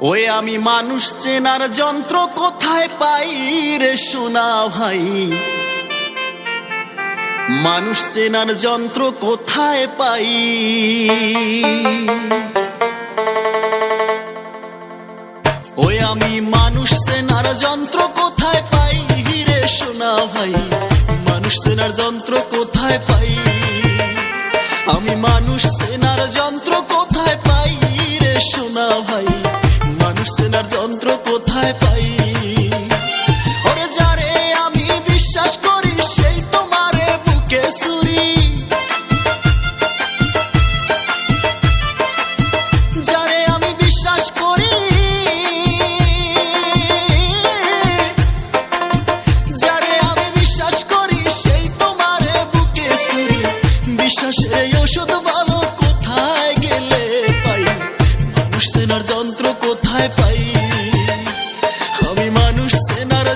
ওই আমি মানুষ চেনার যন্ত্র কোথায় পাই রে শোনা ভাই? মানুষ চেনার যন্ত্র কোথায় পাই? ওই আমি মানুষ চেনার যন্ত্র কোথায় পাই রে শোনা ভাই? মানুষ চেনার যন্ত্র কোথায় পাই? আমি মানুষ চেনার যন্ত্র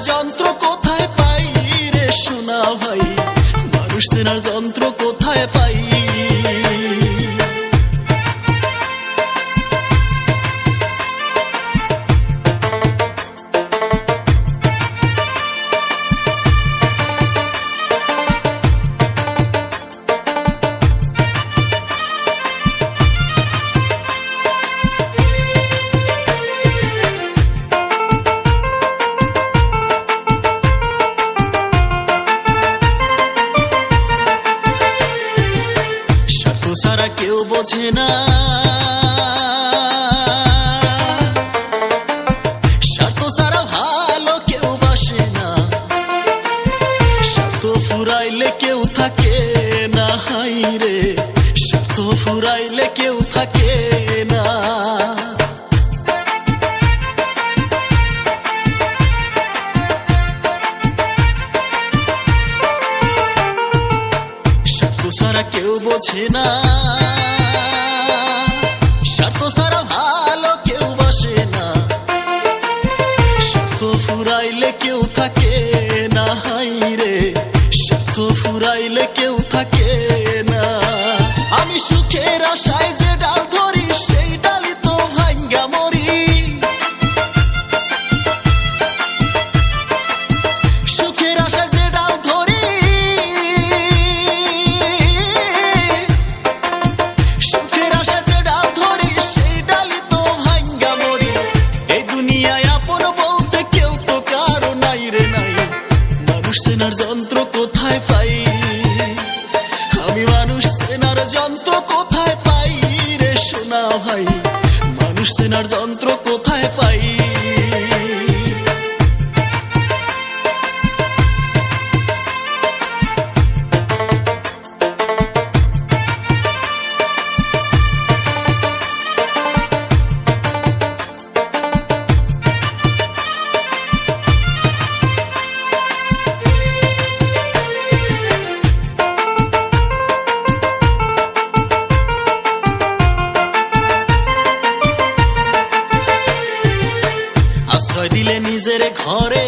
যন্ত্র কোথায় পাই রে শোনা ভাই? মানুষ চেনার যন্ত্র কোথায় পাই? বোঝে না। স্বার্থ সারা ভালো কেউ বাসে না। স্বার্থ ফুরাইলে কেউ থাকে না, হাই রে। স্বার্থ ফুরাইলে কেউ থাকে না। আমি সুখের আশায় যে ডাল নিজের ঘরে।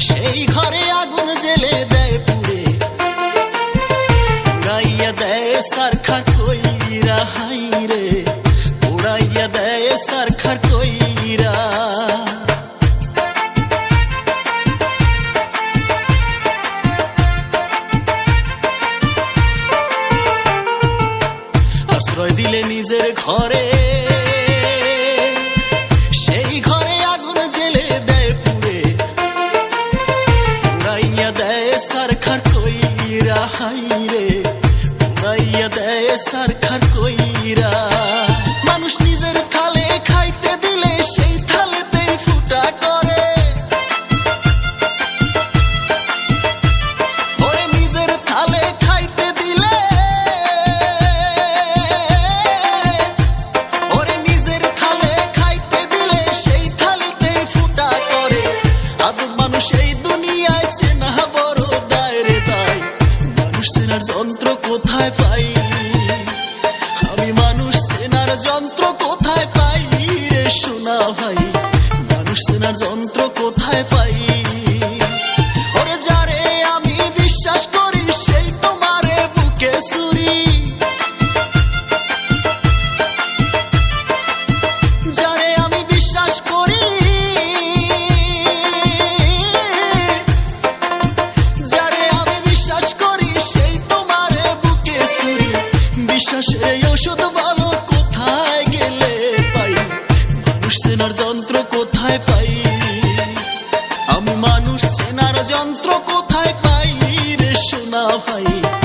সেই ঘরে আগুন জেলে দেয় পুড়ে। উড়াইয়া দেয় সারখার কইরা, হাই রে। উড়াইয়া দেয় সারখার কইরা। আশ্রয় দিলে নিজের ঘরে। সারখার কইরা হাই রে উড়াইয়া দেয় সারখার কইরা চেনার যন্ত্র কোথায় পাই? আমি মানুষ চেনার যন্ত্র কোথায় পাই রে শোনা ভাই? মানুষ চেনার যন্ত্র কোথায় পাই? যন্ত্র কোথায় পাই রে সোনা ভাই?